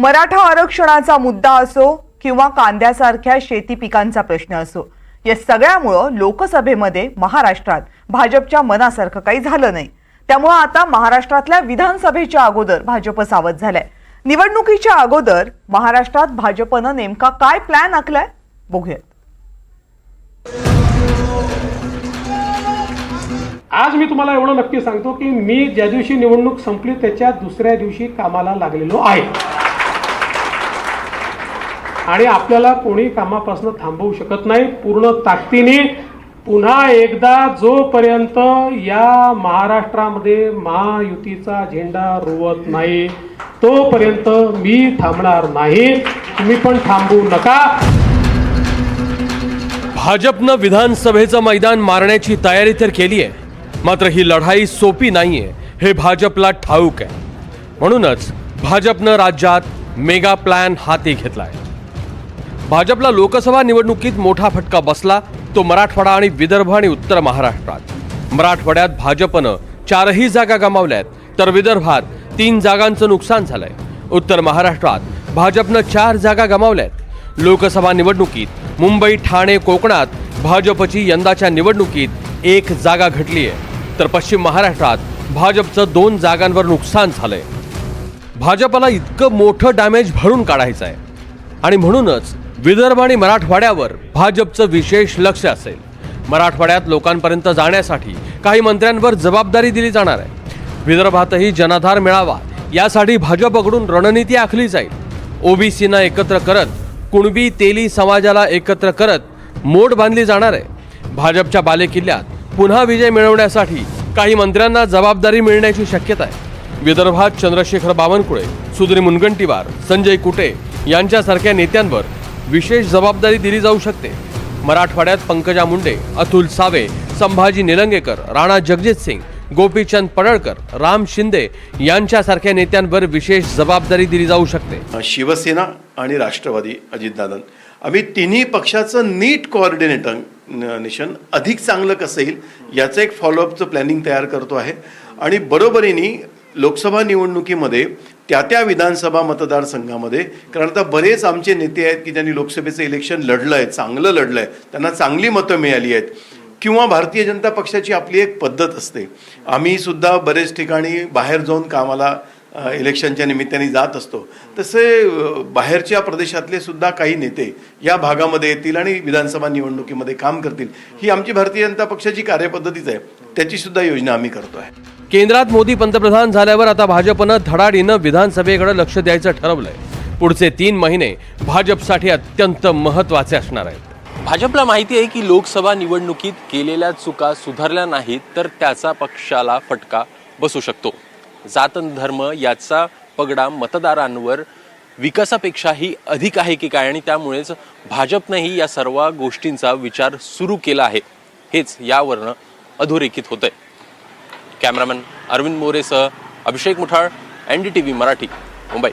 मराठा आरक्षणाचा मुद्दा असो किंवा कांद्यासारख्या शेती पिकांचा प्रश्न असो या सगळ्यामुळं लोकसभेमध्ये महाराष्ट्रात भाजपच्या मनासारखं काही झालं नाही. त्यामुळं आता महाराष्ट्रातल्या विधानसभेच्या अगोदर भाजप सावध झालाय. निवडणुकीच्या अगोदर महाराष्ट्रात भाजपनं नेमका काय प्लॅन आखलाय? बघूयात. आज मी तुम्हाला एवढं नक्की सांगतो की मी ज्या दिवशी निवडणूक संपली त्याच्या दुसऱ्या दिवशी कामाला लागलेलो आहे. आणि आपल्याला कोणी कामापासून थांबवू शकत नाही. पूर्ण ताकदीने पुन्हा एकदा जोपर्यंत या महाराष्ट्रामध्ये महायुतीचा झेंडा रोवत नाही तोपर्यंत मी थांबणार नाही. तुम्ही पण थांबू नका. भाजपनं विधानसभेचं मैदान मारण्याची तयारी तर केली आहे मात्र ही लढाई सोपी नाहीये. हे भाजपला ठाऊक आहे. म्हणूनच भाजपनं राज्यात मेगा प्लॅन हाती घेतलाय. भाजपला लोकसभा निवडणुकीत मोठा फटका बसला. तो मराठवाडा आणि विदर्भ आणि उत्तर महाराष्ट्रात. मराठवाड्यात भाजपनं चारही जागा गमावल्यात. तर विदर्भात तीन जागांचं नुकसान झालंय. उत्तर महाराष्ट्रात भाजपनं चार जागा गमावल्यात. लोकसभा निवडणुकीत मुंबई ठाणे कोकणात भाजपची यंदाच्या निवडणुकीत एक जागा घटली आहे तर पश्चिम महाराष्ट्रात भाजपचं दोन जागांवर नुकसान झालंय. भाजपला इतकं मोठं डॅमेज भरून काढायचं आहे आणि म्हणूनच विदर्भ आणि मराठवाड्यावर भाजपचं विशेष लक्ष असेल. मराठवाड्यात लोकांपर्यंत जाण्यासाठी काही मंत्र्यांवर जबाबदारी दिली जाणार आहे. विदर्भातही जनाधार मिळावा यासाठी भाजपकडून रणनीती आखली जाईल. ओबीसीना एकत्र करत कुणबी तेली समाजाला एकत्र करत मोड बांधली जाणार आहे. भाजपच्या बालेकिल्ल्यात पुन्हा विजय मिळवण्यासाठी काही मंत्र्यांना जबाबदारी मिळण्याची शक्यता आहे. विदर्भात चंद्रशेखर बावनकुळे सुधीर मुनगंटीवार संजय कुटे यांच्यासारख्या नेत्यांवर विशेष जबाबदारी दिली जाऊ शकते. मराठवाड्यात पंकजा मुंडे अतुल सावे संभाजी निलंगेकर राणा जगजित सिंग गोपीचंद पडळकर राम शिंदे यांच्यासारख्या नेत्यांवर विशेष जबाबदारी दिली जाऊ शकते. शिवसेना आणि राष्ट्रवादी अजितदादन आम्ही तिन्ही पक्षाचं नीट कोऑर्डिनेटर नेशन अधिक चांगलं कसं येईल याचं एक फॉलोअपचं प्लॅनिंग तयार करतो आहे. आणि बरोबरीने लोकसभा निवडणुकीमध्ये त्या त्या विधानसभा मतदारसंघामध्ये. कारण आता बरेच आमचे नेते आहेत की ज्यांनी लोकसभेचं इलेक्शन लढलं आहे चांगलं लढलं आहे त्यांना चांगली मतं मिळाली आहेत. किंवा भारतीय जनता पक्षाची आपली एक पद्धत असते. आम्ही सुद्धा बरेच ठिकाणी बाहेर जाऊन कामाला इलेक्शनच्या निमित्ताने जात असतो. तसे बाहेरच्या प्रदेशातले सुद्धा काही नेते या भागामध्ये येतील आणि विधानसभा निवडणुकीमध्ये काम करतील. ही आमची भारतीय जनता पक्षाची कार्यपद्धतीच आहे. त्याची सुद्धा योजना आम्ही करतो आहे केंद्रात मोदी पंतप्रधान झाल्यावर आता भाजपनं धडाडीनं विधानसभेकडे लक्ष द्यायचं ठरवलंय. पुढचे तीन महिने भाजपसाठी अत्यंत महत्त्वाचे असणार आहेत. भाजपला माहिती आहे की लोकसभा निवडणुकीत केलेल्या चुका सुधारल्या नाहीत तर त्याचा पक्षाला फटका बसू शकतो. जात धर्म याचा पगडा मतदारांवर विकासापेक्षाही अधिक आहे की काय? आणि त्यामुळेच भाजपनंही या सर्व गोष्टींचा विचार सुरू केला आहे. हेच यावरनं अधोरेखित होतंय. Cameraman Arvind मोरेसह Abhishek Muthal N D T V Marathi Mumbai.